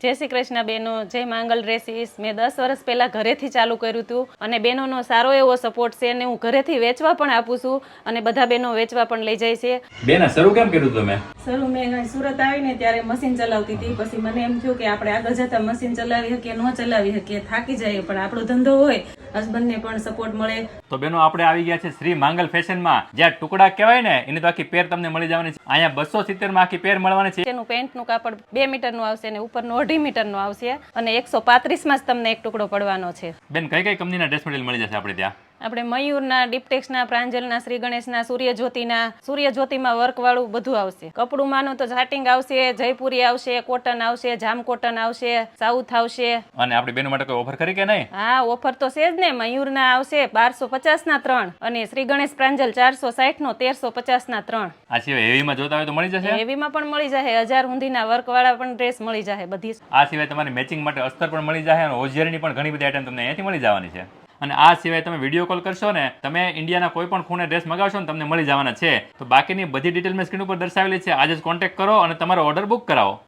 જય શ્રી કૃષ્ણ બેનો, જય માંગલ ડ્રેસીસ મેં દસ વર્ષ પહેલા ઘરેથી ચાલુ કર્યું હતું અને બહેનોનો સારો એવો સપોર્ટ છે અને હું ઘરેથી વેચવા પણ આપું છું અને બધા બહેનો વેચવા પણ લઈ જાય છે. બેન, શરૂ કેમ કર્યું તમે? સરું મેં અહીં સુરત આવીને ત્યારે મશીન ચલાવતી હતી. પછી મને એમ થયું કે આપણે આગળ જતા મશીન ચલાવી શકીએ ન ચલાવી શકીએ થાકી જઈએ પણ આપણો ધંધો હોય હસબન્ડને પણ સપોર્ટ મળે. તો બેનો આપણે આવી ગયા છે શ્રી માંગલ ફેશનમાં જ્યાં ટુકડા કહેવાય ને એની તો આખી પેર તમને મળી જવાની છે. અહીંયા બસો સિત્તેરમાં આખી પેર મળવાની છે. તેનું પેન્ટનું કાપડ બે મીટરનું આવશે અને ઉપરનું અઢી મીટરનું આવશે. અને એકસો પાંત્રીસમાં જ તમને એક ટુકડો પડવાનો છે. બેન કઈ કઈ કંપનીના ડ્રેસ મટીરિયલ મળી જશે આપણે ત્યાં? આપણે મયુરના ડિપ્ટેક્સના પ્રાંજલના શ્રી ગણેશના સૂર્યજ્યોતિના સૂર્યજ્યોતિમાં વર્ક વાળું બધું આવશે. કપડું માનું તો જાટિંગ આવશે જયપુરી આવશે કોટન આવશે જામ કોટન આવશે સાઉથ આવશે. અને આપણી બેનો માટે કોઈ ઓફર ખરી કે નહીં? હા ઓફર તો છે જ ને. મયુરના આવશે બારસો પચાસના ત્રણ અને શ્રી ગણેશ પ્રાંજલ ચારસો સાઠનો તેરસો પચાસના ત્રણ. આ સિવાય હેવીમાં જોતા હોય તો મળી જશે? એવીમાં પણ મળી જાય હજાર હુંધીના વર્કવાળા પણ ડ્રેસ મળી જાય બધી. આ સિવાય તમારી મેચિંગ માટે અસ્તર પણ મળી જશે અને ઓજિયરની પણ ઘણી બધી આઈટમ તમને અહીંયાથી મળી જવાની છે. અને આ સિવાય તમે વીડિયો કોલ કરશો ને, તમે ઇન્ડિયાના કોઈ પણ ખૂણે ડ્રેસ મગાવશો ને, તમને મળી જવાના છે. તો બાકીની બધી ડિટેલ મેં સ્ક્રીન ઉપર દર્શાવેલી છે. આજે જ કોન્ટેક્ટ કરો અને તમારો ઓર્ડર બુક કરાવો.